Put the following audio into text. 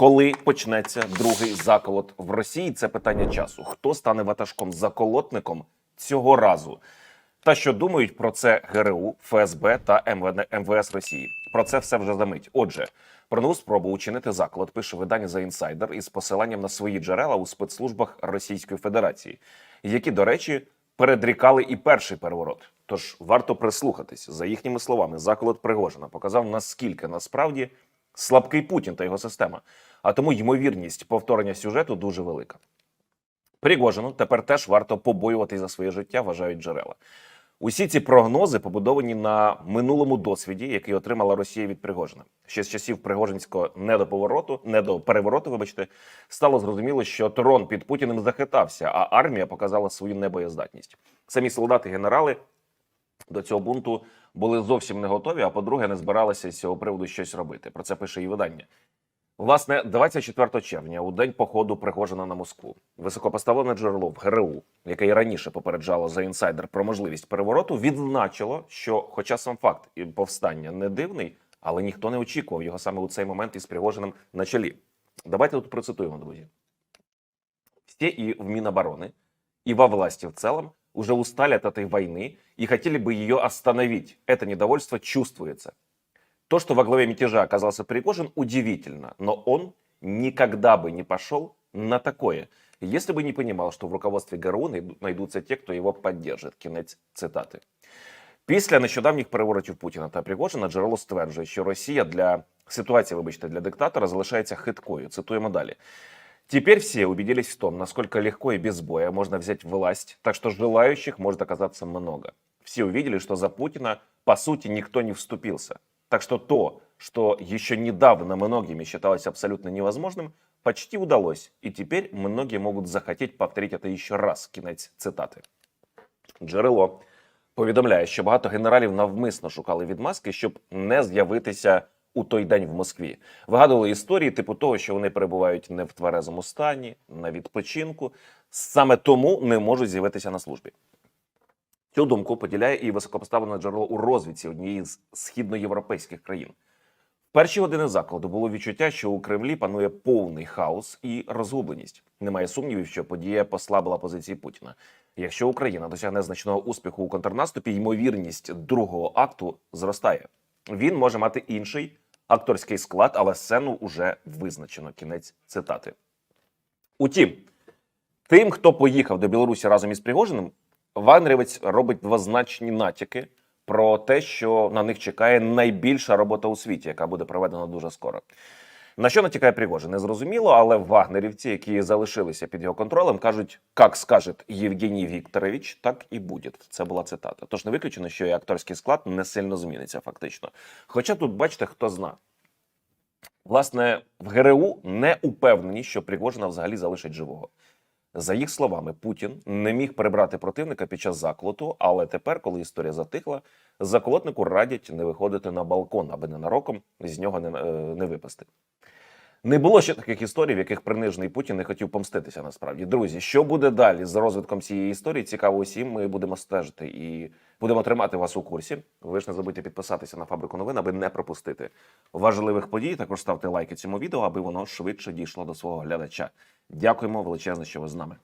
Коли почнеться другий заколот в Росії? Це питання часу. Хто стане ватажком заколотником цього разу? Та що думають про це ГРУ, ФСБ та МВС Росії? Про це все вже за мить. Отже, про нову спробу учинити заколот пише видання за інсайдер із посиланням на свої джерела у спецслужбах Російської Федерації, які, до речі, передрікали і перший переворот. Тож варто прислухатись за їхніми словами. Заколот Пригожина показав наскільки насправді слабкий Путін та його система. А тому ймовірність повторення сюжету дуже велика. Пригожину тепер теж варто побоюватись за своє життя, вважають джерела. Усі ці прогнози побудовані на минулому досвіді, який отримала Росія від Пригожина. Ще з часів Пригожинського недоповороту, недоперевороту, вибачте, стало зрозуміло, що трон під Путіним захитався, а армія показала свою небоєздатність. Самі солдати, генерали до цього бунту були зовсім не готові. А по-друге, не збиралися з цього приводу щось робити. Про це пише і видання. Власне, 24 червня, у день походу Пригожина на Москву, високопоставлене джерело в ГРУ, яке і раніше попереджало за інсайдер про можливість перевороту, відзначило, що, хоча сам факт і повстання не дивний, але ніхто не очікував його саме у цей момент із Пригожиним на чолі. Давайте тут процитуємо, друзі. Все и в Минобороны, и во власти в целом уже устали от этой войны и хотели бы ее остановить. Это недовольство чувствуется. То, что во главе мятежа оказался Пригожин, удивительно, но он никогда бы не пошел на такое, если бы не понимал, что в руководстве ГРУ найду- найдутся те, кто его поддержит. Кінець цитати. Після нещодавніх переворотів Путіна та Пригожина джерело стверджує, що Росія для ситуації, вибачте, для диктатора залишається хиткою. Цитуємо далі. Теперь все убедились в том, насколько легко и без боя можно взять власть, так что желающих может оказаться много. Все увидели, что за Путина, по сути, никто не вступился. Так что то, что еще недавно многими считалось абсолютно невозможным, почти удалось. И теперь многие могут захотеть повторить это еще раз. Кінець цитати. Джерело повідомляє, що багато генералів навмисно шукали відмазки, щоб не з'явитися у той день в Москві. Вигадували історії, типу того, що вони перебувають не в тверезому стані, на відпочинку, саме тому не можуть з'явитися на службі. Цю думку поділяє і високопоставлене джерело у розвідці однієї з східноєвропейських країн. В перші години закладу було відчуття, що у Кремлі панує повний хаос і розгубленість. Немає сумнівів, що подія послабила позиції Путіна. Якщо Україна досягне значного успіху у контрнаступі, ймовірність другого акту зростає. Він може мати інший акторський склад, але сцену уже визначено. Кінець цитати. Утім, тим, хто поїхав до Білорусі разом із Пригожиним, Вагнерівець робить двозначні натяки про те, що на них чекає найбільша робота у світі, яка буде проведена дуже скоро. На що натякає не зрозуміло, але вагнерівці, які залишилися під його контролем, кажуть, як скаже Євгеній Вікторович, так і буде. Це була цитата. Тож не виключено, що і акторський склад не сильно зміниться, фактично. Хоча тут, бачите, хто зна. Власне, в ГРУ не упевнені, що Пригожина взагалі залишать живого. За їх словами, Путін не міг перебрати противника під час заколоту, але тепер, коли історія затихла, заколотнику радять не виходити на балкон, аби ненароком з нього не, е, не випасти. Не було ще таких історій, в яких принижений Путін не хотів помститися. Насправді, друзі, що буде далі з розвитком цієї історії? Цікаво усім. Ми будемо стежити і будемо тримати вас у курсі. Ви ж не забудьте підписатися на фабрику новин, аби не пропустити важливих подій. Також ставте лайки цьому відео, аби воно швидше дійшло до свого глядача. Дякуємо величезно, що ви з нами.